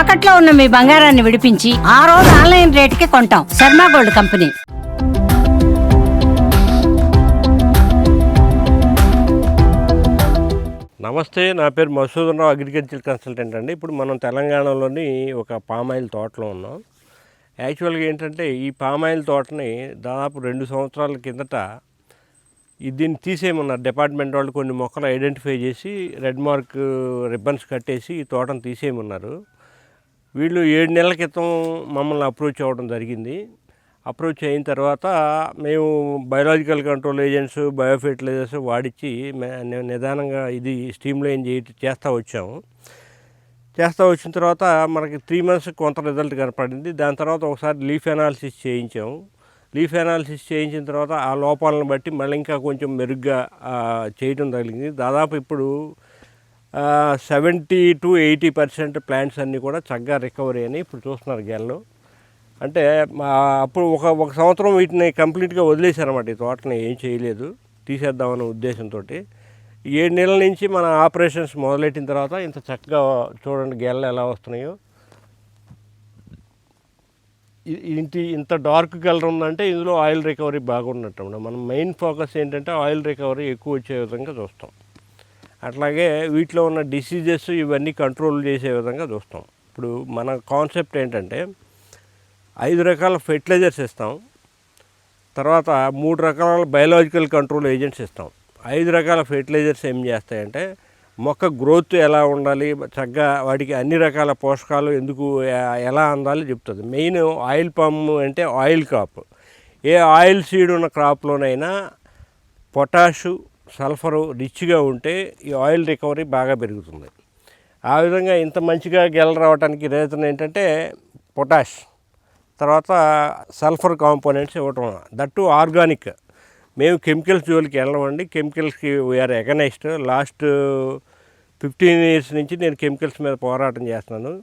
తాకట్లో ఉన్న మీ బంగారాన్ని విడిపించి ఆ రోజు ఆన్లైన్ రేటుకి కొంటాం. Sharma gold company. నమస్తే నా పేరు మసూదరావు అగ్రికల్చర్ కన్సల్టెంట్ అండి. ఇప్పుడు మనం తెలంగాణలోని ఒక పామాయిల్ తోటలో ఉన్నాం. యాక్చువల్గా ఏంటంటే ఈ పామాయిల్ తోటని దాదాపు రెండు సంవత్సరాల కిందట దీన్ని తీసేయమన్నారు. డిపార్ట్మెంట్ వాళ్ళు కొన్ని మొక్కలు ఐడెంటిఫై చేసి రెడ్ మార్క్ రిబ్బన్స్ కట్టేసి ఈ తోటను తీసేయమన్నారు. వీళ్ళు ఏడు నెలల క్రితం మమ్మల్ని అప్రోచ్ అవ్వడం జరిగింది. అప్రోచ్ అయిన తర్వాత మేము బయోలాజికల్ కంట్రోల్ ఏజెంట్స్ బయోఫెర్టిలైజర్స్ వాడిచ్చి మే- నిదానంగా ఇది స్ట్రీమ్లైన్ చేయ చేస్తూ వచ్చాము. చేస్తూ వచ్చిన తర్వాత మనకి త్రీ మంత్స్ కొంత రిజల్ట్ కనపడింది. దాని తర్వాత ఒకసారి లీఫ్ అనాలిసిస్ చేయించాము. లీఫ్ అనాలిసిస్ చేయించిన తర్వాత ఆ లోపాలను బట్టి మళ్ళీ ఇంకా కొంచెం మెరుగ్గా చేయడం జరిగింది. దాదాపు ఇప్పుడు seventy to eighty percent plants అన్నీ కూడా చక్కగా రికవరీ అని ఇప్పుడు చూస్తున్నారు గెల్లు. అంటే అప్పుడు ఒక ఒక సంవత్సరం వీటిని కంప్లీట్గా వదిలేశారన్నమాట ఈ తోటని ఏం చేయలేదు. తీసేద్దామనే ఉద్దేశంతో ఏడు నెలల నుంచి మన ఆపరేషన్స్ మొదలెట్టిన తర్వాత ఇంత చక్కగా చూడండి గెల్లలు ఎలా వస్తున్నాయో. ఇంటి ఇంత డార్క్ కలర్ ఉందంటే ఇందులో ఆయిల్ రికవరీ బాగున్నట్టు మనం మెయిన్ ఫోకస్ ఏంటంటే ఆయిల్ రికవరీ ఎక్కువ వచ్చే విధంగా చూస్తాం. అట్లాగే వీటిలో ఉన్న డిసీజెస్ ఇవన్నీ కంట్రోల్ చేసే విధంగా చూస్తాం. ఇప్పుడు మన కాన్సెప్ట్ ఏంటంటే ఐదు రకాల ఫెర్టిలైజర్స్ ఇస్తాం తర్వాత మూడు రకాల బయలాజికల్ కంట్రోల్ ఏజెంట్స్ ఇస్తాం ఐదు రకాల ఫెర్టిలైజర్స్ ఏం చేస్తాయంటే మొక్క గ్రోత్ ఎలా ఉండాలి చక్కగా వాటికి అన్ని రకాల పోషకాలు ఎందుకు ఎలా అందాలి చెప్తుంది. మెయిన్ ఆయిల్ పమ్ అంటే ఆయిల్ క్రాప్. ఏ ఆయిల్ సీడ్ ఉన్న క్రాప్లోనైనా పొటాషు సల్ఫరు రిచ్గా ఉంటే ఈ ఆయిల్ రికవరీ బాగా పెరుగుతుంది. ఆ విధంగా ఇంత మంచిగా గెల రావడానికి రీజన్ ఏంటంటే పొటాష్ తర్వాత సల్ఫర్ కాంపోనెంట్స్ ఇవ్వటం. That organic. మేము కెమికల్స్ జోలికి వెళ్ళమండి. కెమికల్స్కి we're organised last fifteen years నుంచి నేను కెమికల్స్ మీద పోరాటం చేస్తున్నాను.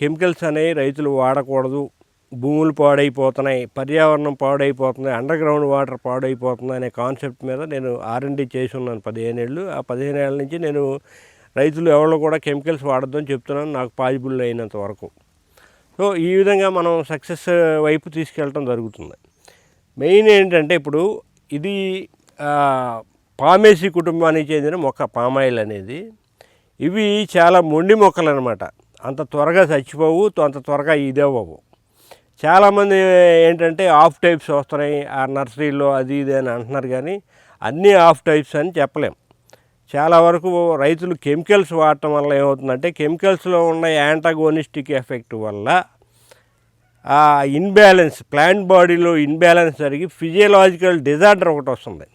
కెమికల్స్ అనేవి రైతులు వాడకూడదు. భూములు పాడైపోతున్నాయి పర్యావరణం పాడైపోతుంది అండర్ గ్రౌండ్ వాటర్ పాడైపోతుంది అనే కాన్సెప్ట్ మీద నేను ఆర్ఎండి చేసి ఉన్నాను పదిహేను ఏళ్ళు ఆ పదిహేను ఏళ్ళ నుంచి నేను రైతులు ఎవరు కూడా కెమికల్స్ వాడొద్దని చెప్తున్నాను నాకు పాజిబుల్ అయినంత వరకు. సో ఈ విధంగా మనం సక్సెస్ వైపు తీసుకెళ్ళటం జరుగుతుంది. మెయిన్ ఏంటంటే ఇప్పుడు ఇది పామేసి కుటుంబానికి చెందిన మొక్క పామాయిల్ అనేది. ఇవి చాలా మొండి మొక్కలు అనమాట అంత త్వరగా చచ్చిపోవు అంత త్వరగా ఇదవ్వవు. చాలామంది ఏంటంటే ఆఫ్ టైప్స్ వస్తున్నాయి ఆ నర్సరీలో అది ఇది అని అంటున్నారు కానీ అన్నీ ఆఫ్ టైప్స్ అని చెప్పలేం. చాలా వరకు రైతులు కెమికల్స్ వాడటం వల్ల ఏమవుతుందంటే కెమికల్స్లో ఉన్న యాంటాగోనిస్టిక్ ఎఫెక్ట్ వల్ల ఆ ఇన్బ్యాలెన్స్ ప్లాంట్ బాడీలో ఇన్బ్యాలెన్స్ జరిగి ఫిజియలాజికల్ డిజార్డర్ ఒకటి వస్తుంది.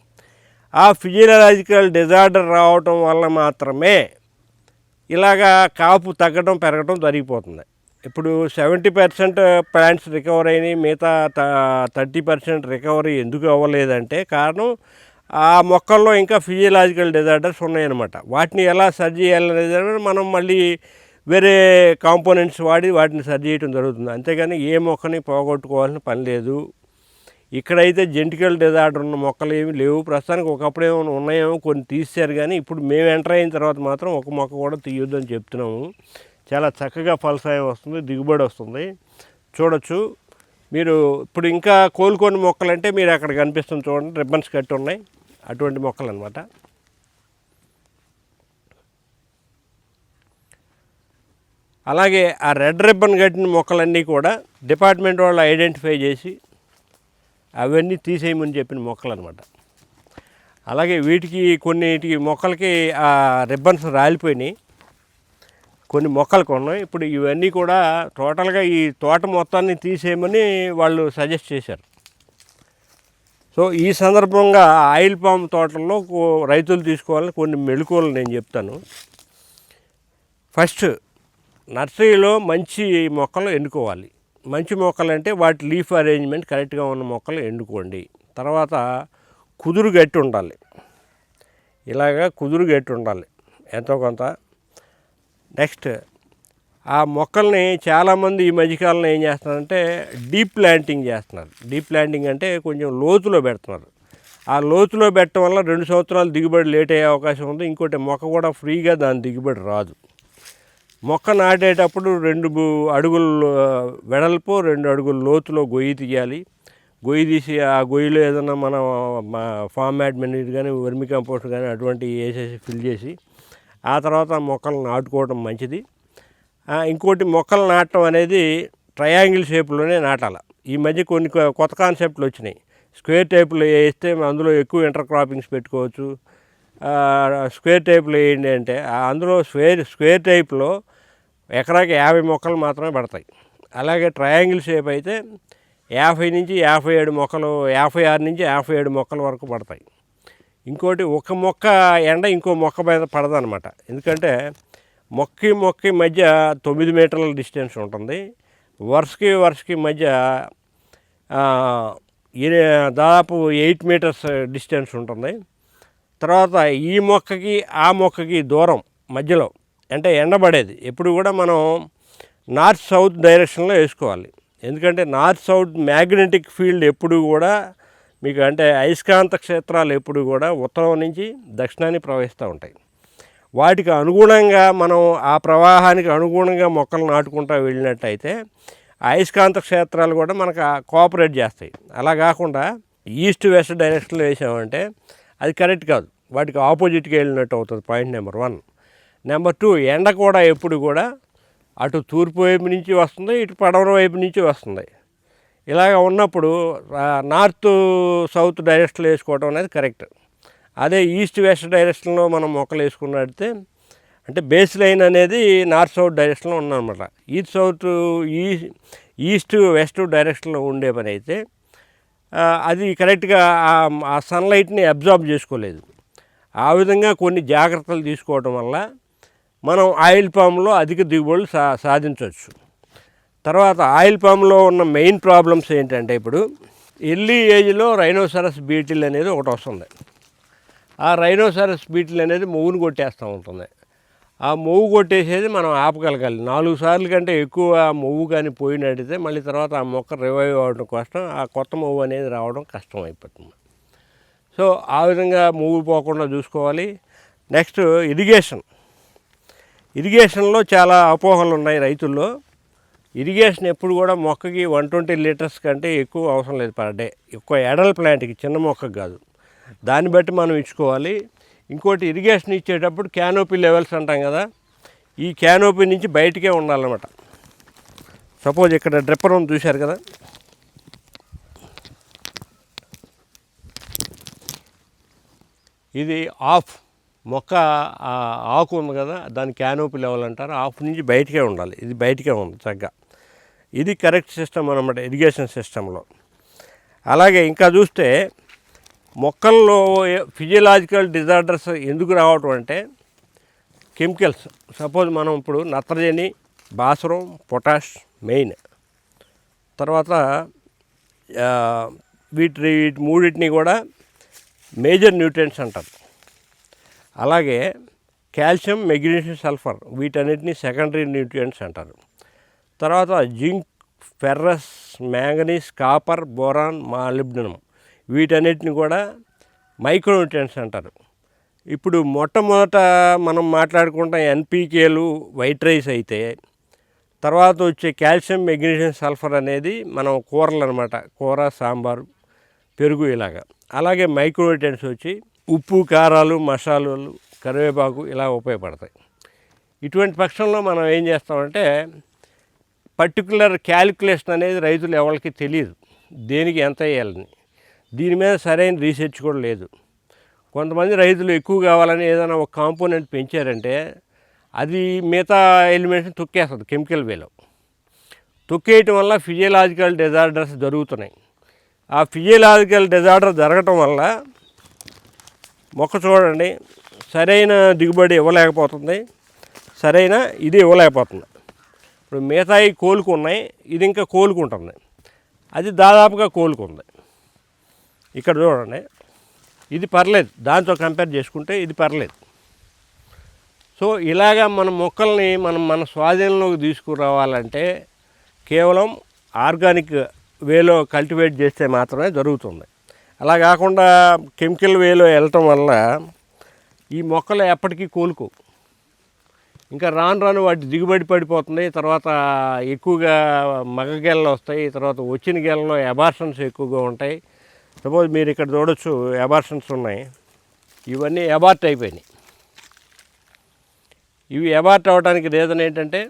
ఆ ఫిజియలాజికల్ డిజార్డర్ రావటం వల్ల మాత్రమే ఇలాగా కాపు తగ్గడం పెరగడం జరిగిపోతుంది. ఇప్పుడు సెవెంటీ పర్సెంట్ ప్లాంట్స్ రికవర్ అయినాయి మిగతా థర్టీ పర్సెంట్ రికవరీ ఎందుకు అవ్వలేదంటే కారణం ఆ మొక్కల్లో ఇంకా ఫిజియలాజికల్ డిజార్డర్స్ ఉన్నాయన్నమాట. వాటిని ఎలా సరి చేయాలనేది మనం మళ్ళీ వేరే కాంపోనెంట్స్ వాడి వాటిని సరి చేయడం జరుగుతుంది. అంతేగాని ఏ మొక్కని పోగొట్టుకోవాల్సిన పని లేదు. ఇక్కడైతే జెంటికల్ డిజార్డర్ ఉన్న మొక్కలు ఏమి లేవు. ప్రస్తుతానికి ఒకప్పుడు ఏమైనా ఉన్నాయేమో కొన్ని తీశారు కానీ ఇప్పుడు మేము ఎంటర్ అయిన తర్వాత మాత్రం ఒక మొక్క కూడా తీయొద్దని చెప్తున్నాము. చాలా చక్కగా ఫలసాయం వస్తుంది దిగుబడి వస్తుంది. చూడొచ్చు. మీరు ఇప్పుడు ఇంకా కోలుకొని మొక్కలు అంటే మీరు అక్కడ కనిపిస్తుంది చూడండి రిబ్బన్స్ కట్టి ఉన్నాయి. అటువంటి మొక్కలు అనమాట అలాగే ఆ రెడ్ రిబ్బన్ కట్టిన మొక్కలన్నీ కూడా డిపార్ట్మెంట్ వాళ్ళు ఐడెంటిఫై చేసి అవన్నీ తీసేయమని చెప్పిన మొక్కలు అనమాట అలాగే వీటికి కొన్నిటికి మొక్కలకి ఆ రిబ్బన్స్ రాలిపోయినాయి. కొన్ని మొక్కలు కొన్నాయి ఇప్పుడు ఇవన్నీ కూడా టోటల్గా ఈ తోట మొత్తాన్ని తీసేయమని వాళ్ళు సజెస్ట్ చేశారు. సో ఈ సందర్భంగా ఆయిల్ పామ్ తోటల్లో రైతులు తీసుకోవాలని కొన్ని మెళుకువలు నేను చెప్తాను. ఫస్ట్ నర్సరీలో మంచి మొక్కలు ఎన్నుకోవాలి. మంచి మొక్కలు అంటే వాటి లీఫ్ అరేంజ్మెంట్ కరెక్ట్గా ఉన్న మొక్కలు ఎన్నుకోండి. తర్వాత కుదురు గట్టి ఉండాలి. ఇలాగా కుదురు గట్టి ఉండాలి. ఎంతో కొంత నెక్స్ట్ ఆ మొక్కల్ని చాలామంది ఈ మధ్యకాలంలో ఏం చేస్తున్నారంటే డీప్ ప్లాంటింగ్ చేస్తున్నారు. డీప్ ప్లాంటింగ్ అంటే కొంచెం లోతులో పెడుతున్నారు. ఆ లోతులో పెట్టడం వల్ల రెండు సంవత్సరాలు దిగుబడి లేట్ అయ్యే అవకాశం ఉంది. ఇంకోటి మొక్క కూడా ఫ్రీగా దాని దిగుబడి రాదు. మొక్క నాటేటప్పుడు రెండు అడుగులు వెడల్పు రెండు అడుగులు లోతులో గొయ్యి తీయాలి. గొయ్యి తీసి ఆ గొయ్యిలో ఏదైనా మనం ఫామ్ యాడ్ కానీ వర్మి కంపోస్ట్ కానీ అటువంటివి వేసేసి ఫిల్ చేసి ఆ తర్వాత మొక్కలు నాటుకోవడం మంచిది. ఇంకోటి మొక్కలు నాటడం అనేది ట్రయాంగిల్ షేప్లోనే నాటాలి. ఈ మధ్య కొన్ని కొ- కొత్త కాన్సెప్ట్లు వచ్చినాయి. స్క్వేర్ టైప్లో వేస్తే అందులో ఎక్కువ ఇంటర్ క్రాపింగ్స్ పెట్టుకోవచ్చు స్క్వేర్ టైప్లో వేయండి అంటే అందులో స్క్వేర్ స్క్వేర్ టైప్లో ఎకరాకి యాభై మొక్కలు మాత్రమే పడతాయి. అలాగే ట్రయాంగిల్ షేప్ అయితే యాభై నుంచి యాభై ఏడు మొక్కలు యాభై ఆరు నుంచి యాభై ఏడు మొక్కల వరకు పడతాయి. ఇంకోటి ఒక మొక్క ఎండ ఇంకో మొక్క మీద పడదనమాట ఎందుకంటే మొక్కకి మొక్కకి మధ్య తొమ్మిది మీటర్ల డిస్టెన్స్ ఉంటుంది. వరుసకి వరుసకి మధ్య దాదాపు ఎయిట్ మీటర్స్ డిస్టెన్స్ ఉంటుంది. తర్వాత ఈ మొక్కకి ఆ మొక్కకి దూరం మధ్యలో అంటే ఎండబడేది ఎప్పుడు కూడా మనం నార్త్ సౌత్ డైరెక్షన్లో వేసుకోవాలి. ఎందుకంటే నార్త్ సౌత్ మ్యాగ్నెటిక్ ఫీల్డ్ ఎప్పుడు కూడా మీకు అంటే అయస్కాంత క్షేత్రాలు ఎప్పుడు కూడా ఉత్తరం నుంచి దక్షిణాన్ని ప్రవహిస్తూ ఉంటాయి. వాటికి అనుగుణంగా మనం ఆ ప్రవాహానికి అనుగుణంగా మొక్కలు నాటుకుంటూ వెళ్ళినట్టయితే అయస్కాంత క్షేత్రాలు కూడా మనకు కోఆపరేట్ చేస్తాయి. అలా కాకుండా ఈస్ట్ వెస్ట్ డైరెక్షన్లో వేసామంటే అది కరెక్ట్ కాదు. వాటికి ఆపోజిట్గా వెళ్ళినట్టు అవుతుంది point number one. Number two ఎండ కూడా ఎప్పుడు కూడా అటు తూర్పు వైపు నుంచి వస్తుంది ఇటు పడమర వైపు నుంచి వస్తుంది. ఇలాగ ఉన్నప్పుడు నార్త్ సౌత్ డైరెక్షన్లో వేసుకోవడం అనేది కరెక్ట్. అదే ఈస్ట్ వెస్ట్ డైరెక్షన్లో మనం మొక్కలు వేసుకున్నట్టే అంటే బేస్ లైన్ అనేది నార్త్ సౌత్ డైరెక్షన్లో ఉందన్నమాట. ఈస్ట్ సౌత్ ఈ ఈస్ట్ వెస్ట్ డైరెక్షన్లో ఉండే పని అయితే అది కరెక్ట్గా ఆ- ఆ సన్లైట్ని అబ్జార్బ్ చేసుకోలేదు. ఆ విధంగా కొన్ని జాగ్రత్తలు తీసుకోవడం వల్ల మనం ఆయిల్ పామ్లో అధిక దిగుబడులు సా సాధించవచ్చు. తర్వాత ఆయిల్ పామ్లో ఉన్న మెయిన్ ప్రాబ్లమ్స్ ఏంటంటే ఇప్పుడు ఎర్లీ ఏజ్లో రైనోసరస్ బీటిల్ అనేది ఒకటి వస్తుంది. ఆ రైనోసరస్ బీటిల్ అనేది మొవ్వును కొట్టేస్తూ ఉంటుంది. ఆ మొవ్వు కొట్టేసేది మనం ఆపగలగాలి. నాలుగు సార్లు కంటే ఎక్కువ మొవ్వు కానీ పోయినట్టయితే మళ్ళీ తర్వాత ఆ మొక్క రివైవ్ అవ్వడం కష్టం ఆ కొత్త మొవ్వు అనేది రావడం కష్టం అయిపోతుంది. సో ఆ విధంగా మూవ్ పోకుండా చూసుకోవాలి. Next irrigation. ఇరిగేషన్లో చాలా అపోహలు ఉన్నాయి రైతుల్లో. ఇరిగేషన్ ఎప్పుడు కూడా మొక్కకి వన్ ట్వంటీ లీటర్స్ కంటే ఎక్కువ అవసరం లేదు పర్ డే. ఎక్కువ ఎడల్ ప్లాంట్కి చిన్న మొక్కకు కాదు. దాన్ని బట్టి మనం ఇచ్చుకోవాలి. ఇంకోటి ఇరిగేషన్ ఇచ్చేటప్పుడు క్యానోపీ లెవెల్స్ అంటాం కదా ఈ క్యానోపీ నుంచి బయటికే ఉండాలన్నమాట. సపోజ్ ఇక్కడ డ్రిప్పర్ ఉంది చూశారు కదా? ఇది ఆఫ్ మొక్క ఆకు ఉంది కదా దాని క్యానోపీ లెవెల్ అంటారు. ఆఫ్ నుంచి బయటికే ఉండాలి. ఇది బయటికే ఉంది చక్కగా. ఇది కరెక్ట్ సిస్టమ్ అనమాట ఇరిగేషన్ సిస్టంలో. అలాగే ఇంకా చూస్తే మొక్కల్లో ఫిజియలాజికల్ డిజార్డర్స్ ఎందుకు రావటం అంటే కెమికల్స్. సపోజ్ మనం ఇప్పుడు నత్రజని భాస్వరం పొటాష్ మెయిన్. తర్వాత వీటి వీటి మూడింటిని కూడా మేజర్ న్యూట్రియంట్స్ అంటారు. అలాగే కాల్షియం మెగ్నీషియం సల్ఫర్ వీటన్నిటిని సెకండరీ న్యూట్రియంట్స్ అంటారు. తర్వాత zinc ferrous manganese copper boron molybdenum వీటన్నిటిని కూడా మైక్రోన్యూట్రియన్స్ అంటారు. ఇప్పుడు మొట్టమొదట మనం మాట్లాడుకుంటాం ఎన్పీకేలు వైట్ రైస్ అయితే. తర్వాత వచ్చే కాల్షియం మెగ్నీషియం సల్ఫర్ అనేది మనం కూరలు అనమాట కూర సాంబారు పెరుగు ఇలాగా. అలాగే మైక్రోన్యూట్రియన్స్ వచ్చి ఉప్పు కారాలు మసాలాలు కరివేపాకు ఇలా ఉపయోగపడతాయి. ఇటువంటి పక్షంలో మనం ఏం చేస్తామంటే పర్టికులర్ క్యాలిక్యులేషన్ అనేది రైతులు ఎవరికి తెలియదు. దేనికి ఎంత వేయాలని. దీని మీద సరైన రీసెర్చ్ కూడా లేదు. కొంతమంది రైతులు ఎక్కువ కావాలని ఏదైనా ఒక కాంపోనెంట్ పెంచారంటే అది మిగతా ఎలిమెంట్స్ తొక్కేస్తుంది కెమికల్ వేలో. తొక్కేయటం వల్ల ఫిజియలాజికల్ డిజార్డర్స్ జరుగుతున్నాయి. ఆ ఫిజియలాజికల్ డిజార్డర్ జరగటం వల్ల మొక్క చూడండి సరైన దిగుబడి ఇవ్వలేకపోతుంది. సరైన ఇది ఇవ్వలేకపోతుంది. ఇప్పుడు మిగతాయి కోలుకున్నాయి ఇది ఇంకా కోలుకుంటుంది. అది దాదాపుగా కోలుకుంది. ఇక్కడ చూడండి ఇది పర్లేదు. దాంతో కంపేర్ చేసుకుంటే ఇది పర్లేదు. సో ఇలాగా మన మొక్కల్ని మనం మన స్వాధీనంలోకి తీసుకురావాలంటే కేవలం ఆర్గానిక్ వేలో కల్టివేట్ చేస్తే మాత్రమే జరుగుతుంది. అలా కాకుండా కెమికల్ వేలో వెళ్ళటం వల్ల ఈ మొక్కలు ఎప్పటికీ కోలుకోవు. ఇంకా రాను రాను వాటి దిగుబడి పడిపోతుంది. తర్వాత ఎక్కువగా మగ గెలలు వస్తాయి. తర్వాత వచ్చిన గెలలో ఎబార్షన్స్ ఎక్కువగా ఉంటాయి. సపోజ్ మీరు ఇక్కడ చూడొచ్చు ఎబార్షన్స్ ఉన్నాయి. ఇవన్నీ ఎబార్ట్ అయిపోయినాయి. ఇవి ఎబార్ట్ అవ్వడానికి రీజన్ ఏంటంటే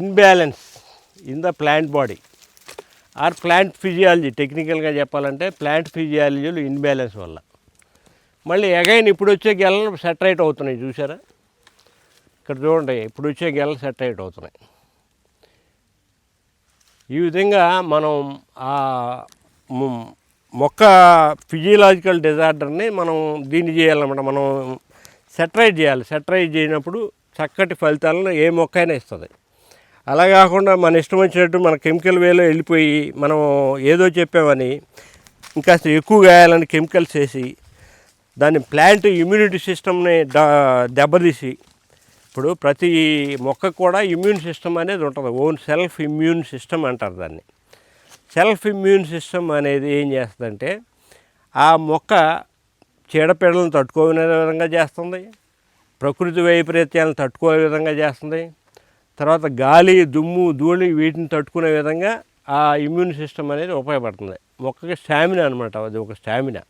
imbalance in the plant body or plant physiology టెక్నికల్గా చెప్పాలంటే ప్లాంట్ ఫిజియాలజీలు ఇన్బ్యాలెన్స్ వల్ల. మళ్ళీ అగైన్ ఇప్పుడు వచ్చే గెలలు సెటరేట్ అవుతున్నాయి. చూసారా ఇక్కడ చూడండి ఇప్పుడు వచ్చే గెలలు సెటరేట్ అవుతున్నాయి. ఈ విధంగా మనం ఆ మొక్క ఫిజియలాజికల్ డిజార్డర్ని మనం దీన్ని చేయాలన్నమాట. మనం సెటరైజ్ చేయాలి. సెటరైజ్ చేయనప్పుడు చక్కటి ఫలితాలను ఏ మొక్క అయినా ఇస్తుంది. అలా కాకుండా మన ఇష్టం వచ్చినట్టు మన కెమికల్ వేలో వెళ్ళిపోయి మనం ఏదో చెప్పామని ఇంకా ఎక్కువ గాయాలని కెమికల్స్ వేసి దాని ప్లాంట్ ఇమ్యూనిటీ సిస్టమ్ని ద- దెబ్బతీసి ఇప్పుడు ప్రతి మొక్కకు కూడా ఇమ్యూన్ సిస్టమ్ అనేది ఉంటుంది. ఓన్ సెల్ఫ్ ఇమ్యూన్ సిస్టమ్ అంటారు దాన్ని. సెల్ఫ్ ఇమ్యూన్ సిస్టమ్ అనేది ఏం చేస్తుందంటే ఆ మొక్క చీడపీడలను తట్టుకోనే విధంగా చేస్తుంది ప్రకృతి వైపరీత్యాలను తట్టుకునే విధంగా చేస్తుంది తర్వాత గాలి దుమ్ము ధూళి వీటిని తట్టుకునే విధంగా ఆ ఇమ్యూన్ సిస్టమ్ అనేది ఉపయోగపడుతుంది. మొక్కకి స్టామినా అనమాట అది ఒక స్టామినా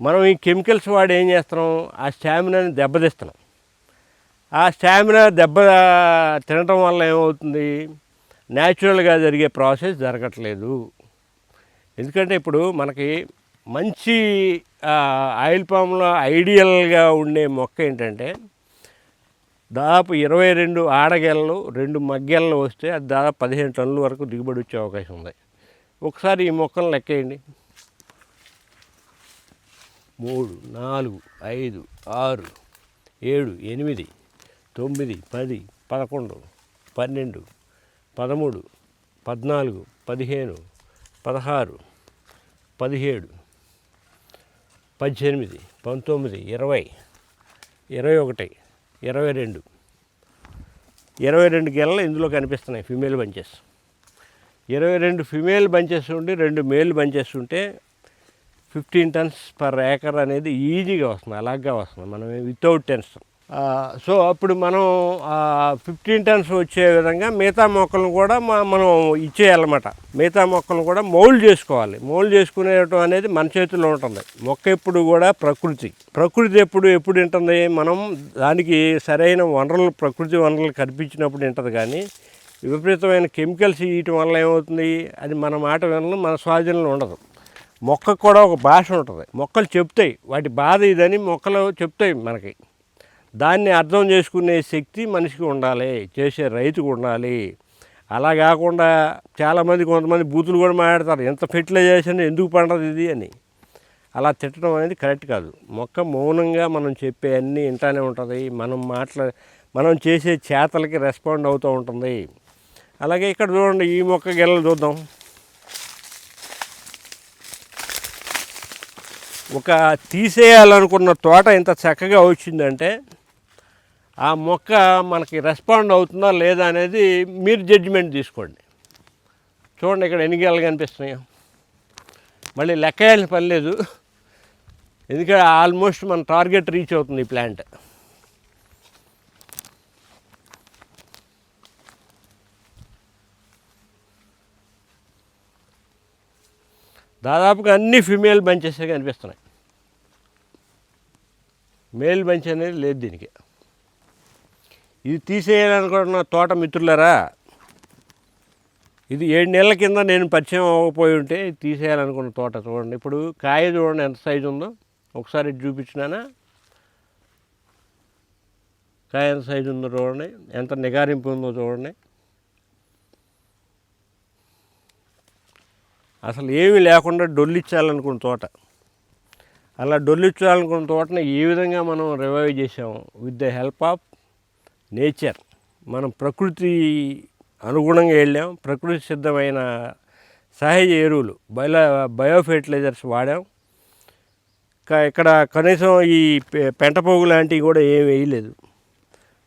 మనం ఈ కెమికల్స్ వాడి ఏం చేస్తున్నాం? ఆ స్టామినాని దెబ్బతీస్తున్నాం. ఆ స్టామినా దెబ్బ తినటం వల్ల ఏమవుతుంది? న్యాచురల్గా జరిగే ప్రాసెస్ జరగట్లేదు. ఎందుకంటే ఇప్పుడు మనకి మంచి ఆయిల్ పామ్లో ఐడియల్గా ఉండే మొక్క ఏంటంటే దాదాపు ఇరవై రెండు ఆడగెలలు రెండు మగ్గెలలు వస్తే అది దాదాపు పదిహేను టన్నుల వరకు దిగుబడి వచ్చే అవకాశం ఉంది. ఒకసారి ఈ మొక్కలు లెక్కేయండి. మూడు నాలుగు ఐదు ఆరు ఏడు ఎనిమిది తొమ్మిది పది పదకొండు పన్నెండు పదమూడు పద్నాలుగు పదిహేను పదహారు పదిహేడు పద్దెనిమిది పంతొమ్మిది ఇరవై ఇరవై ఒకటి ఇరవై రెండు. ఇరవై రెండు గెలలు ఇందులో కనిపిస్తున్నాయి ఫిమేల్ బంచెస్. ఇరవై రెండు ఫిమేల్ బంచెస్ ఉండి రెండు మేల్ బంచెస్ ఉంటే ఫిఫ్టీన్ టన్స్ పర్ ఏకర్ అనేది ఈజీగా వస్తుంది అలాగా వస్తుంది మనం వితౌట్ టెన్షన్ సో అప్పుడు మనం ఫిఫ్టీన్ టన్స్ వచ్చే విధంగా మిగతా మొక్కలను కూడా మా మనం ఇచ్చేయాలన్నమాట. మిగతా మొక్కలను కూడా మౌల్డ్ చేసుకోవాలి. మౌల్డ్ చేసుకునేటం అనేది మన చేతుల్లో ఉంటుంది. మొక్క ఎప్పుడు కూడా ప్రకృతి. ప్రకృతి ఎప్పుడు ఎప్పుడు ఉంటుంది? మనం దానికి సరైన వనరులు ప్రకృతి వనరులు కల్పించినప్పుడు ఉంటుంది కానీ విపరీతమైన కెమికల్స్ ఇవ్వటం వల్ల ఏమవుతుంది? అది మన మాట వినడం మన స్వాధీనంలో ఉండదు. మొక్కకు కూడా ఒక భాష ఉంటుంది. మొక్కలు చెప్తాయి. వాటి బాధ ఇదని మొక్కలు చెప్తాయి మనకి. దాన్ని అర్థం చేసుకునే శక్తి మనిషికి ఉండాలి చేసే రైతుకు ఉండాలి. అలా కాకుండా చాలామంది కొంతమంది బూతులు కూడా మాట్లాడతారు ఎంత ఫెర్టిలైజేషన్ ఎందుకు పండదు ఇది? అని. అలా తిట్టడం అనేది కరెక్ట్ కాదు. మొక్క మౌనంగా మనం చెప్పే అన్నీ ఇంటానే ఉంటుంది. మనం మాట్లా మనం చేసే చేతలకి రెస్పాండ్ అవుతూ ఉంటుంది. అలాగే ఇక్కడ చూడండి ఈ మొక్క గెలలు చూద్దాం. ఒక తీసేయాలనుకున్న తోట ఇంత చక్కగా వచ్చిందంటే ఆ మొక్క మనకి రెస్పాండ్ అవుతుందా లేదా అనేది మీరు జడ్జిమెంట్ తీసుకోండి. చూడండి ఇక్కడ ఎన్ని గెలలు కనిపిస్తున్నాయో. మళ్ళీ లెక్క వేయాల్సిన పని లేదు. ఎందుకంటే ఆల్మోస్ట్ మన టార్గెట్ రీచ్ అవుతుంది ఈ ప్లాంట్. దాదాపుగా అన్ని ఫిమేల్ బంచెస్ కనిపిస్తున్నాయి. మేల్ బంచ్ అనేది లేదు దీనికి. ఇది తీసేయాలనుకున్న తోట మిత్రులరా ఇది ఏడు నెలల కింద నేను పరిచయం అవ్వకపోయి ఉంటే ఇది తీసేయాలనుకున్న తోట చూడండి. ఇప్పుడు కాయ చూడండి ఎంత సైజు ఉందో. ఒకసారి చూపించినానా? కాయ ఎంత సైజు ఉందో చూడండి. ఎంత నిగారింపు ఉందో చూడండి. అసలు ఏమీ లేకుండా డొల్లిచ్చాలనుకున్న తోట. అలా డొల్లిచ్చాలనుకున్న తోటని ఏ విధంగా మనం రివైవ్ చేసాము with the help of nature. మనం ప్రకృతి అనుగుణంగా వెళ్ళాం. ప్రకృతి సిద్ధమైన సహజ ఎరువులు బయో బయో ఫెర్టిలైజర్స్ వాడాం ఇక్కడ కనీసం ఈ పె- పెంటపోగు లాంటివి కూడా ఏం వేయలేదు.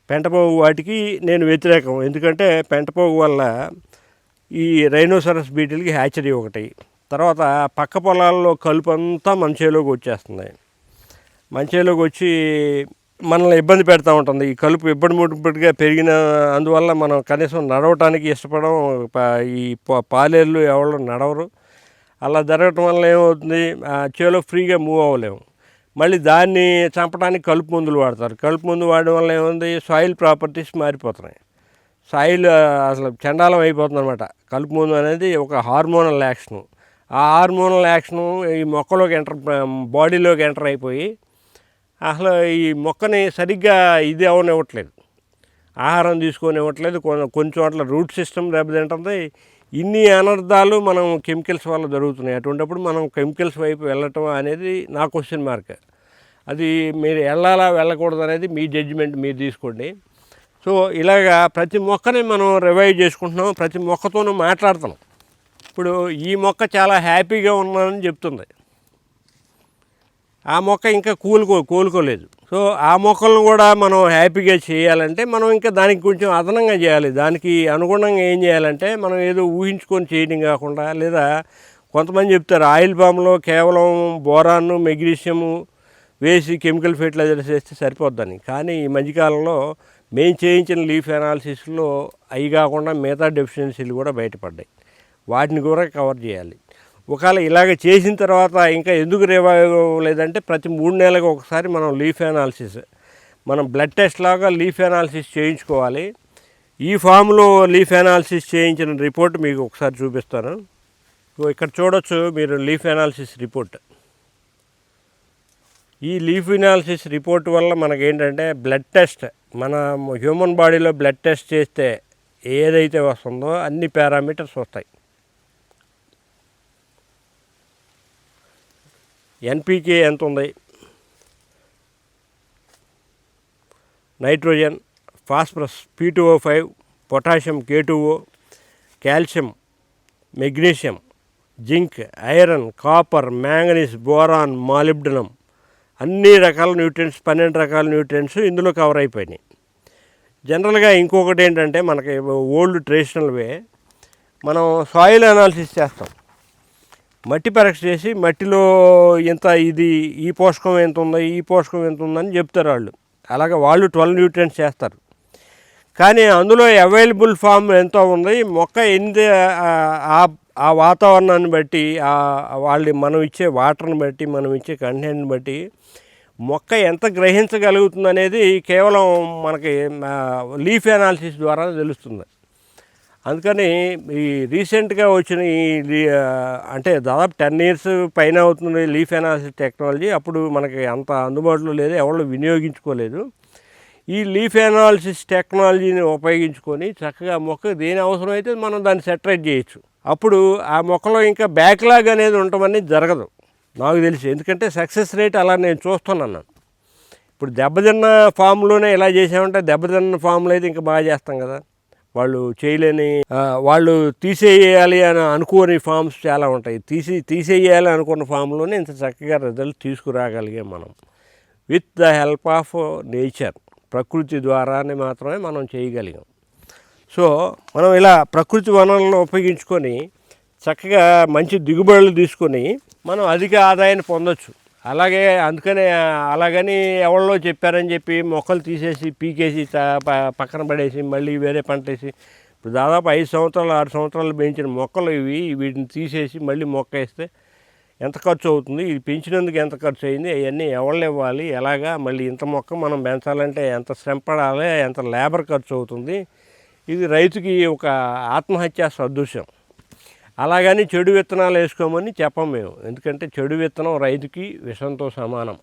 పెంటపోగు వాటికి నేను వ్యతిరేకం. ఎందుకంటే పెంటపోగు వల్ల ఈ రైనోసరస్ బీటిల్కి హ్యాచరీ ఒకటి. తర్వాత పక్క పొలాల్లో కలుపు అంతా మన చేలోకి వచ్చేస్తుంది. మన చేలోకి వచ్చి మనల్ని ఇబ్బంది పెడతా ఉంటుంది. ఈ కలుపు ఇబ్బంది ముడిపడిగా పెరిగిన అందువల్ల మనం కనీసం నడవటానికి ఇష్టపడం ఈ పాలేళ్ళు ఎవరు నడవరు. అలా జరగటం వల్ల ఏమవుతుంది? ఆ చేలో ఫ్రీగా మూవ్ అవ్వలేము. మళ్ళీ దాన్ని చంపడానికి కలుపు మందులు వాడతారు. కలుపు మందు వాడడం వల్ల ఏముంది? సాయిల్ ప్రాపర్టీస్ మారిపోతున్నాయి. సాయిల్ అసలు చండాలం అయిపోతుంది అనమాట కలుపు మందు అనేది ఒక హార్మోనల్ యాక్షను. ఆ హార్మోనల్ యాక్షను ఈ మొక్కలోకి ఎంటర్ బాడీలోకి ఎంటర్ అయిపోయి అసలు ఈ మొక్కని సరిగ్గా ఇది అవనివ్వట్లేదు. ఆహారం తీసుకొని ఇవ్వట్లేదు కొ- కొన్ని చోట్ల రూట్ సిస్టమ్ దెబ్బతింటుంది. ఇన్ని అనర్థాలు మనం కెమికల్స్ వల్ల జరుగుతున్నాయి. అటువంటిప్పుడు మనం కెమికల్స్ వైపు వెళ్ళటం అనేది నా క్వశ్చన్ మార్క్. అది మీరు వెళ్ళాలా వెళ్ళకూడదు అనేది మీ జడ్జిమెంట్ మీరు తీసుకోండి. సో ఇలాగా ప్రతి మొక్కని మనం రివైవ్ చేసుకుంటున్నాం. ప్రతి మొక్కతోనూ మాట్లాడుతున్నాం. ఇప్పుడు ఈ మొక్క చాలా హ్యాపీగా ఉన్నానని చెప్తుంది. ఆ మొక్క ఇంకా కూలుకో కోలుకోలేదు. సో ఆ మొక్కలను కూడా మనం హ్యాపీగా చేయాలంటే మనం ఇంకా దానికి కొంచెం అదనంగా చేయాలి. దానికి అనుగుణంగా ఏం చేయాలంటే మనం ఏదో ఊహించుకొని చేయడం కాకుండా లేదా కొంతమంది చెప్తారు ఆయిల్ పామ్లో కేవలం బోరాను మెగ్నీషియము వేసి కెమికల్ ఫెర్టిలైజర్స్ వేస్తే సరిపోద్దని. కానీ ఈ మధ్యకాలంలో మేము చేయించిన లీఫ్ అనాలిసిస్లో అవి కాకుండా మిగతా డెఫిషియన్సీలు కూడా బయటపడ్డాయి. వాటిని కూడా కవర్ చేయాలి. ఒకవేళ ఇలాగ చేసిన తర్వాత ఇంకా ఎందుకు రివైవ్ లేదంటే ప్రతి మూడు నెలలకు ఒకసారి మనం లీఫ్ అనాలిసిస్ మనం బ్లడ్ టెస్ట్ లాగా లీఫ్ అనాలిసిస్ చేయించుకోవాలి. ఈ ఫామ్లో లీఫ్ అనాలిసిస్ చేయించిన రిపోర్ట్ మీకు ఒకసారి చూపిస్తాను. ఇక్కడ చూడొచ్చు మీరు లీఫ్ అనాలిసిస్ రిపోర్ట్ ఈ లీఫ్ ఎనాలిసిస్ రిపోర్ట్ వల్ల మనకి ఏంటంటే బ్లడ్ టెస్ట్ మన హ్యూమన్ బాడీలో బ్లడ్ టెస్ట్ చేస్తే ఏదైతే వస్తుందో అన్ని పారామీటర్స్ వస్తాయి. ఎన్పికే ఎంత ఉంది nitrogen phosphorus P two five potassium K calcium magnesium zinc iron copper manganese boron molybdenum అన్ని రకాల న్యూట్రియంట్స్ పన్నెండు రకాల న్యూట్రియంట్స్ ఇందులో కవర్ అయిపోయినాయి. జనరల్గా ఇంకొకటి ఏంటంటే మనకి ఓల్డ్ ట్రెడిషనల్ వే మనం సాయిల్ అనాలిసిస్ చేస్తాం. మట్టి పరీక్ష చేసి మట్టిలో ఇంత ఇది ఈ పోషకం ఎంత ఉందో ఈ పోషకం ఎంత ఉందని చెప్తారు వాళ్ళు. అలాగే వాళ్ళు ట్వెల్వ్ న్యూట్రియన్స్ చేస్తారు. కానీ అందులో అవైలబుల్ ఫామ్ ఎంత ఉంది మొక్క ఎన్ని ఆ ఆ వాతావరణాన్ని బట్టి వాళ్ళు మనం ఇచ్చే వాటర్ని బట్టి మనం ఇచ్చే కంటెంట్ని బట్టి మొక్క ఎంత గ్రహించగలుగుతుంది అనేది కేవలం మనకి లీఫ్ అనాలిసిస్ ద్వారా తెలుస్తుంది. అందుకని ఈ రీసెంట్గా వచ్చిన ఈ అంటే దాదాపు టెన్ ఇయర్స్ పైన అవుతుంది లీఫ్ అనాలిసిస్ టెక్నాలజీ అప్పుడు మనకి అంత అందుబాటులో లేదు ఎవరు వినియోగించుకోలేదు. ఈ లీఫ్ అనాలిసిస్ టెక్నాలజీని ఉపయోగించుకొని చక్కగా మొక్క దేని అవసరం అయితే మనం దాన్ని సెటరేట్ చేయొచ్చు. అప్పుడు ఆ మొక్కలో ఇంకా బ్యాక్లాగ్ అనేది ఉండటం జరగదు. నాకు తెలిసి ఎందుకంటే సక్సెస్ రేట్ అలా నేను చూస్తున్నాను. ఇప్పుడు దెబ్బతిన్న ఫామ్లోనే ఇలా చేసామంటే దెబ్బతిన్న ఫామ్లో అయితే ఇంకా బాగా చేస్తాం కదా. వాళ్ళు చేయలేని వాళ్ళు తీసేయాలి అని అనుకోని ఫామ్స్ చాలా ఉంటాయి. తీసి తీసేయాలి అనుకున్న ఫామ్లోనే ఇంత చక్కగా రిజల్ట్ తీసుకురాగలిగాం మనం. With the help of nature ప్రకృతి ద్వారానే మాత్రమే మనం చేయగలిగాం. సో మనం ఇలా ప్రకృతి వనరులను ఉపయోగించుకొని చక్కగా మంచి దిగుబడులు తీసుకొని మనం అధిక ఆదాయాన్ని పొందొచ్చు. అలాగే అందుకనే అలాగని ఎవరిలో చెప్పారని చెప్పి మొక్కలు తీసేసి పీకేసి ప- పక్కన పడేసి మళ్ళీ వేరే పంట వేసి ఇప్పుడు దాదాపు ఐదు సంవత్సరాలు ఆరు సంవత్సరాలు పెంచిన మొక్కలు ఇవి. వీటిని తీసేసి మళ్ళీ మొక్క వేస్తే ఎంత ఖర్చు అవుతుంది? ఇది పెంచినందుకు ఎంత ఖర్చు అయింది? అవన్నీ ఎవరు ఇవ్వాలి? ఎలాగా? మళ్ళీ ఇంత మొక్క మనం పెంచాలంటే ఎంత శ్రమ పడాలి? ఎంత లేబర్ ఖర్చు అవుతుంది? ఇది రైతుకి ఒక ఆత్మహత్య సదృశ్యం. అలాగని చెడు విత్తనాలు వేసుకోమని చెప్పం మేము. ఎందుకంటే చెడు విత్తనం రైతుకి విషంతో సమానం.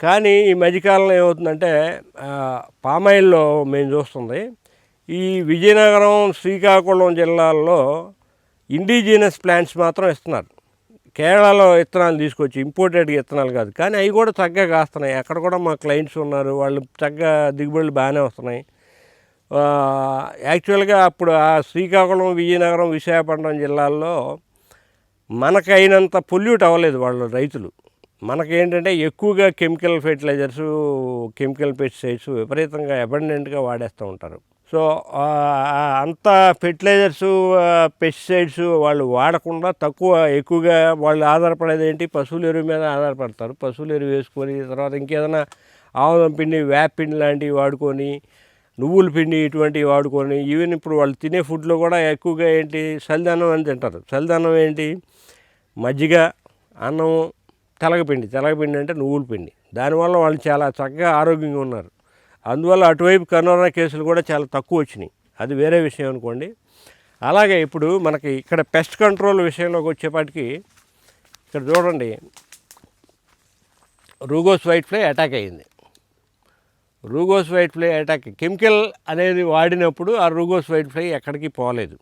కానీ ఈ మధ్యకాలంలో ఏమవుతుందంటే పామాయిల్లో మేము చూస్తుంది ఈ విజయనగరం శ్రీకాకుళం జిల్లాల్లో ఇండిజినస్ ప్లాంట్స్ మాత్రం ఇస్తున్నారు. కేరళలో విత్తనాలు తీసుకొచ్చి ఇంపోర్టెడ్ విత్తనాలు కాదు. కానీ అవి కూడా చక్కగా కాస్తున్నాయి. అక్కడ కూడా మా క్లయింట్స్ ఉన్నారు. వాళ్ళు చక్కగా దిగుబడులు బాగానే వస్తున్నాయి. యాక్చువల్గా అప్పుడు ఆ శ్రీకాకుళం విజయనగరం విశాఖపట్నం జిల్లాల్లో మనకైనంత పొల్యూట్ అవ్వలేదు వాళ్ళు రైతులు. మనకేంటంటే ఎక్కువగా కెమికల్ ఫెర్టిలైజర్స్ కెమికల్ పెస్టిసైడ్స్ విపరీతంగా అబండెంట్గా వాడేస్తూ ఉంటారు. సో అంత ఫెర్టిలైజర్స్ పెస్టిసైడ్స్ వాళ్ళు వాడకుండా తక్కువ ఎక్కువగా వాళ్ళు ఆధారపడేది ఏంటి? పశువుల ఎరువు మీద ఆధారపడతారు. పశువుల ఎరువు వేసుకొని తర్వాత ఇంకేదైనా ఆముదం పిండి వేప పిండి లాంటివి వాడుకొని నువ్వుల పిండి ఇటువంటివి వాడుకొని ఈవెన్ ఇప్పుడు వాళ్ళు తినే ఫుడ్లో కూడా ఎక్కువగా ఏంటి చలిదన్నం అని తింటారు. చలిదన్నం ఏంటి? మజ్జిగ అన్నం తెలగపిండి. తెలగపిండి అంటే నువ్వుల పిండి. దానివల్ల వాళ్ళు చాలా చక్కగా ఆరోగ్యంగా ఉన్నారు. అందువల్ల అటువైపు కరోనా కేసులు కూడా చాలా తక్కువ వచ్చినాయి. అది వేరే విషయం అనుకోండి. అలాగే ఇప్పుడు మనకి ఇక్కడ పెస్ట్ కంట్రోల్ విషయంలోకి వచ్చేపాటికి ఇక్కడ చూడండి. రూగోస్ వైట్ ఫ్లై అటాక్ అయ్యింది. Rugose white fly attack. Chemical అనేది వాడినప్పుడు ఆ రూగోస్ వైట్ ఫ్లై ఎక్కడికి పోలేదు.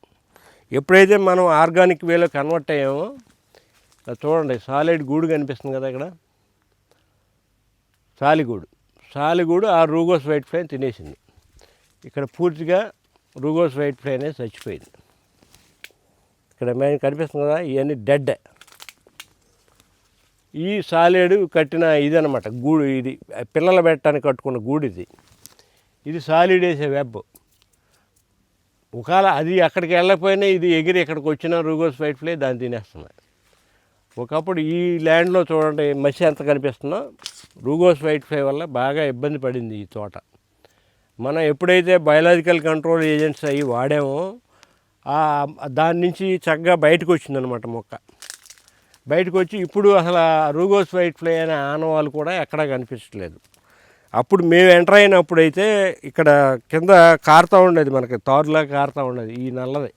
ఎప్పుడైతే మనం ఆర్గానిక్ వేలో కన్వర్ట్ అయ్యామో చూడండి సాలిడ్ గూడు కనిపిస్తుంది కదా ఇక్కడ. సాలిగూడు. సాలిగూడు ఆ రూగోస్ వైట్ ఫ్లై తినేసింది. ఇక్కడ పూర్తిగా రూగోస్ వైట్ ఫ్లై అనేది చచ్చిపోయింది. ఇక్కడ మేము కనిపిస్తుంది కదా ఇవన్నీ డెడ్. ఈ సాలేడు కట్టిన ఇది గూడు ఇది పిల్లలు పెట్టడానికి కట్టుకున్న గూడు ఇది ఇది సాలిడ్ వేసే వెబ్. ఒకవేళ అది అక్కడికి వెళ్ళకపోయినా ఇది ఎగిరి ఇక్కడికి వచ్చిన రూగోస్ వైట్ ఫ్లై దాన్ని తినేస్తున్నాయి ఒకప్పుడు ఈ ల్యాండ్లో చూడండి మసి ఎంత కనిపిస్తుందో. రూగోస్ వైట్ ఫ్లై వల్ల బాగా ఇబ్బంది పడింది ఈ తోట. మనం ఎప్పుడైతే బయలాజికల్ కంట్రోల్ ఏజెంట్స్ అవి వాడామో దాని నుంచి చక్కగా బయటకు వచ్చిందనమాట మొక్క. బయటకు వచ్చి ఇప్పుడు అసలు ఆ రూగోస్ వైట్ ఫ్లై అనే ఆనవాళ్ళు కూడా ఎక్కడా కనిపించట్లేదు. అప్పుడు మేము ఎంటర్ అయినప్పుడు అయితే ఇక్కడ కింద కారుతూ ఉండేది మనకి తారులాగా కారుతూ ఉండేది ఈ నల్లది.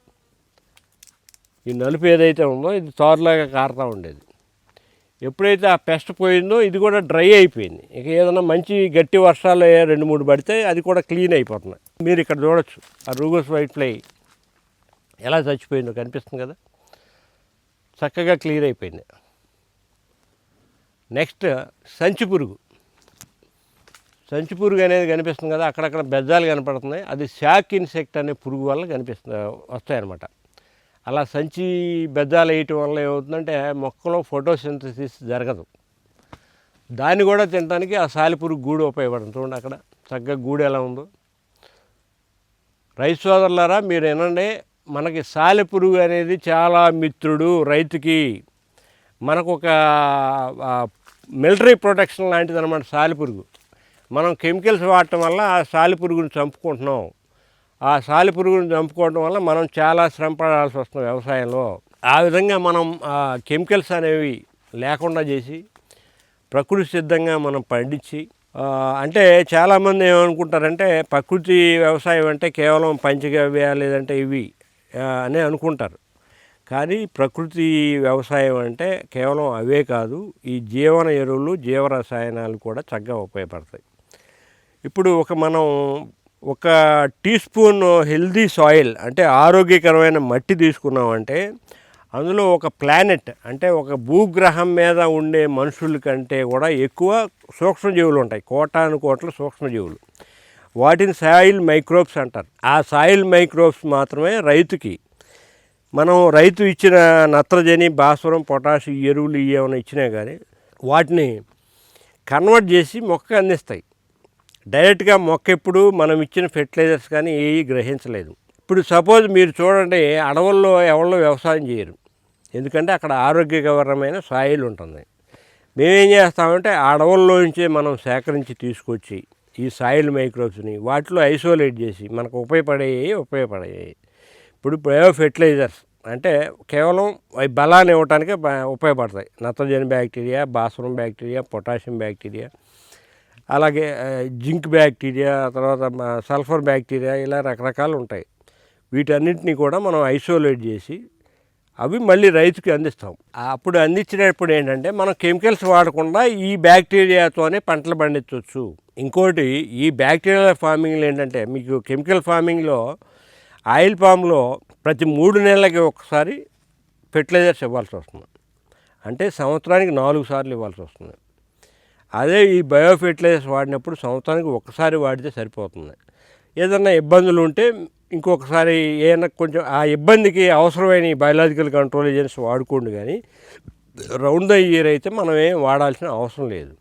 ఈ నలుపు ఏదైతే ఉందో ఇది తారులాగా కారుతూ ఉండేది. ఎప్పుడైతే ఆ పెస్ట్ పోయిందో ఇది కూడా డ్రై అయిపోయింది. ఇక ఏదైనా మంచి గట్టి వర్షాలు రెండు మూడు పడితే అది కూడా క్లీన్ అయిపోతుంది. మీరు ఇక్కడ చూడొచ్చు ఆ రూగోస్ వైట్ ఫ్లై ఎలా చచ్చిపోయిందో కనిపిస్తుంది కదా? చక్కగా క్లియర్ అయిపోయింది. నెక్స్ట్ సంచి పురుగు. సంచి పురుగు అనేది కనిపిస్తుంది కదా అక్కడక్కడ బెజ్జాలు కనపడుతున్నాయి. అది షాక్ ఇన్సెక్ట్ అనే పురుగు వల్ల కనిపిస్తుంది వస్తాయన్నమాట. అలా సంచి బెజ్జాలు వేయటం వల్ల ఏమవుతుందంటే మొక్కలో ఫోటోసింథసిస్ జరగదు. దాన్ని కూడా తినడానికి ఆ సాలిపురుగు గూడు ఉపయోగపడుతుంది. చూడండి అక్కడ చక్కగా గూడు ఎలా ఉందో. రైస్ సోదరులారా మీరు వినండి మనకి సాలెపురుగు అనేది చాలా మిత్రుడు రైతుకి. మనకు ఒక మిలిటరీ ప్రొటెక్షన్ లాంటిది అనమాట సాలెపురుగు. మనం కెమికల్స్ వాడటం వల్ల ఆ సాలిపురుగుని చంపుకుంటున్నాం. ఆ సాలిపురుగుని చంపుకోవడం వల్ల మనం చాలా శ్రమ పడాల్సి వస్తుంది వ్యవసాయంలో. ఆ విధంగా మనం కెమికల్స్ అనేవి లేకుండా చేసి ప్రకృతి సిద్ధంగా మనం పండించి అంటే చాలామంది ఏమనుకుంటారంటే ప్రకృతి వ్యవసాయం అంటే కేవలం పంచగవ్య లేదంటే ఇవి. అని అనుకుంటారు. కానీ ప్రకృతి వ్యవసాయం అంటే కేవలం అవే కాదు ఈ జీవన ఎరువులు జీవరసాయనాలు కూడా చక్కగా ఉపయోగపడతాయి. ఇప్పుడు ఒక మనం ఒక టీ స్పూన్ హెల్దీ సాయిల్ అంటే ఆరోగ్యకరమైన మట్టి తీసుకున్నామంటే అందులో ఒక ప్లానెట్ అంటే ఒక భూగ్రహం మీద ఉండే మనుషుల కంటే కూడా ఎక్కువ సూక్ష్మజీవులు ఉంటాయి. కోటాను కోట్ల సూక్ష్మజీవులు. వాటిని సాయిల్ మైక్రోబ్స్ అంటారు. ఆ సాయిల్ మైక్రోబ్స్ మాత్రమే రైతుకి మనం రైతు ఇచ్చిన నత్రజని భాస్వరం పొటాష్ ఈ ఎరువులు ఏమైనా ఇచ్చినా కానీ వాటిని కన్వర్ట్ చేసి మొక్క అందిస్తాయి. డైరెక్ట్గా మొక్క ఎప్పుడు మనం ఇచ్చిన ఫెర్టిలైజర్స్ కానీ ఏవి గ్రహించలేదు. ఇప్పుడు సపోజ్ మీరు చూడండి అడవుల్లో ఎవరిలో వ్యవసాయం చేయరు. ఎందుకంటే అక్కడ ఆరోగ్యకరమైన సాయిల్ ఉంటుంది. మేమేం చేస్తామంటే ఆ అడవుల్లో నుంచే మనం సేకరించి తీసుకొచ్చి ఈ సాయిల్ మైక్రోబ్స్ని వాటిలో ఐసోలేట్ చేసి మనకు ఉపయోగపడేవి ఉపయోగపడేవి ఇప్పుడు బయో ఫెర్టిలైజర్స్ అంటే కేవలం అవి బలాన్ని ఇవ్వటానికి ఉపయోగపడతాయి. నత్రజని బ్యాక్టీరియా భాస్వరం బ్యాక్టీరియా పొటాషియం బ్యాక్టీరియా అలాగే జింక్ బ్యాక్టీరియా తర్వాత సల్ఫర్ బ్యాక్టీరియా ఇలా రకరకాలు ఉంటాయి. వీటన్నిటిని కూడా మనం ఐసోలేట్ చేసి అవి మళ్ళీ రైతుకి అందిస్తాం. అప్పుడు అందించినప్పుడు ఏంటంటే మనం కెమికల్స్ వాడకుండా ఈ బ్యాక్టీరియాతోనే పంటలు పండించవచ్చు ఇంకోటి ఈ బ్యాక్టీరియా ఫార్మింగ్లో ఏంటంటే మీకు కెమికల్ ఫార్మింగ్లో ఆయిల్ పామ్లో ప్రతి మూడు నెలలకి ఒకసారి ఫెర్టిలైజర్స్ ఇవ్వాల్సి వస్తుంది. అంటే సంవత్సరానికి నాలుగు సార్లు ఇవ్వాల్సి వస్తుంది. అదే ఈ బయో ఫెర్టిలైజర్స్ వాడినప్పుడు సంవత్సరానికి ఒకసారి వాడితే సరిపోతుంది. ఏదన్నా ఇబ్బందులు ఉంటే ఇంకొకసారి ఏదైనా కొంచెం ఆ ఇబ్బందికి అవసరమైన ఈ బయలాజికల్ కంట్రోల్ ఏజెంట్స్ వాడుకోండి కానీ రౌండ్ ద ఇయర్ అయితే మనం ఏం వాడాల్సిన అవసరం లేదు.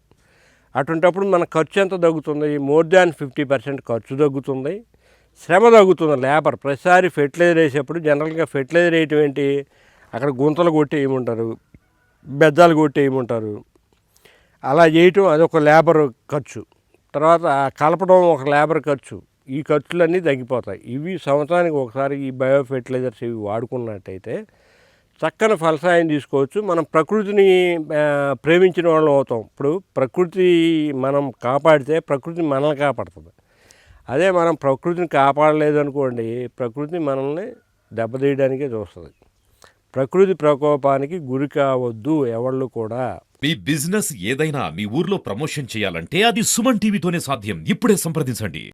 అటువంటప్పుడు మన ఖర్చు ఎంత తగ్గుతుంది? మోర్ దాన్ ఫిఫ్టీ పర్సెంట్ ఖర్చు తగ్గుతుంది. శ్రమ తగ్గుతుంది. లేబర్ ప్రతిసారి ఫెర్టిలైజర్ వేసేప్పుడు జనరల్గా ఫెర్టిలైజర్ వేయటం ఏంటి? అక్కడ గుంతలు కొట్టి వేయమంటారు. బెద్దాలు కొట్టి వేయమంటారు. అలా చేయటం అదొక లేబర్ ఖర్చు. తర్వాత కలపడం ఒక లేబర్ ఖర్చు. ఈ ఖర్చులన్నీ తగ్గిపోతాయి. ఇవి సంవత్సరానికి ఒకసారి ఈ బయో ఫెర్టిలైజర్స్ ఇవి వాడుకున్నట్టయితే చక్కని ఫలసాయం తీసుకోవచ్చు. మనం ప్రకృతిని ప్రేమించిన వాళ్ళం అవుతాం. ఇప్పుడు ప్రకృతి మనం కాపాడితే ప్రకృతి మనల్ని కాపాడుతుంది. అదే మనం ప్రకృతిని కాపాడలేదు అనుకోండి ప్రకృతి మనల్ని దెబ్బతీయడానికే చూస్తుంది. ప్రకృతి ప్రకోపానికి గురి కావద్దు ఎవళ్ళు కూడా. మీ బిజినెస్ ఏదైనా మీ ఊర్లో ప్రమోషన్ చేయాలంటే అది సుమన్ టీవీతోనే సాధ్యం. ఇప్పుడే సంప్రదించండి.